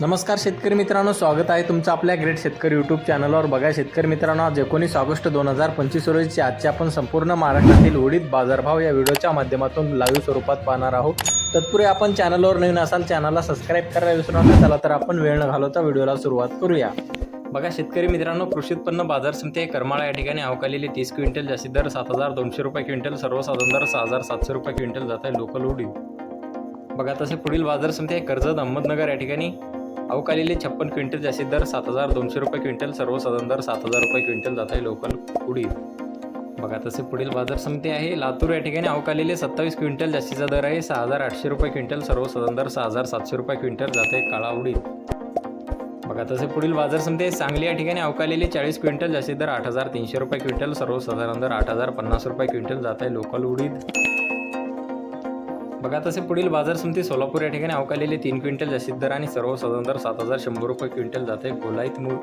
नमस्कार शेतकरी मित्रांनो स्वागत आहे तुमचं आपल्या ग्रेट शेतकरी यूट्यूब चॅनलवर बघा शेतकरी मित्रांनो आज एकोणीस ऑगस्ट दोन हजार पंचवीस रोजीची आजच्या आपण संपूर्ण महाराष्ट्रातील उडीद बाजारभाव या व्हिडिओच्या माध्यमातून लाईव्ह स्वरूपात पाहणार आहोत. तत्पूर्वी आपण चॅनलवर नवीन असाल चॅनलला सबस्क्राईब करायला विसरू नका चला तर आपण वेळ न घालवता व्हिडिओला सुरुवात करूया. बघा शेतकरी मित्रांनो कृषी उत्पन्न बाजार समिती करमाळा या ठिकाणी अवकालेली तीस क्विंटल जास्तीत दर सात हजार दोनशे रुपये क्विंटल सर्वसाधारण दर सहा हजार सातशे रुपये क्विंटल जात आहे लोकल उडीद. बघा तसे पुढील बाजार समिती आहे कर्जत अहमदनगर या ठिकाणी. अवकालीले छप्पन क्विंटल जास्तीत दर सात हजार दोनशे रुपये क्विंटल सर्वसाधारण दर सात हजार रुपये क्विंटल जात आहे लोकल उडीद बघा तसे पुढील बाजार समिती आहे. लातूर या ठिकाणी अवकालीले सत्तावीस क्विंटल जास्तीचा दर आहे. सहा हजार आठशे रुपये क्विंटल सर्वसाधारण दर सहा हजार सातशे रुपये क्विंटल जात आहे काळा उडीद बघा तसे पुढील बाजार समिती आहे. सांगली या ठिकाणी अवकालेले चाळीस क्विंटल जास्तीत दर आठ हजार तीनशे रुपये क्विंटल सर्वसाधारण दर आठ हजार पन्नास रुपये क्विंटल जात आहे लोकल उडीद. बघा तसे पुढील बाजार समिती सोलापूर या ठिकाणी अवकालेले तीन क्विंटल जास्तीत दर आणि सर्वसाधारण दर सात हजार शंभर रुपये क्विंटल जाते. गोलाईत मूळ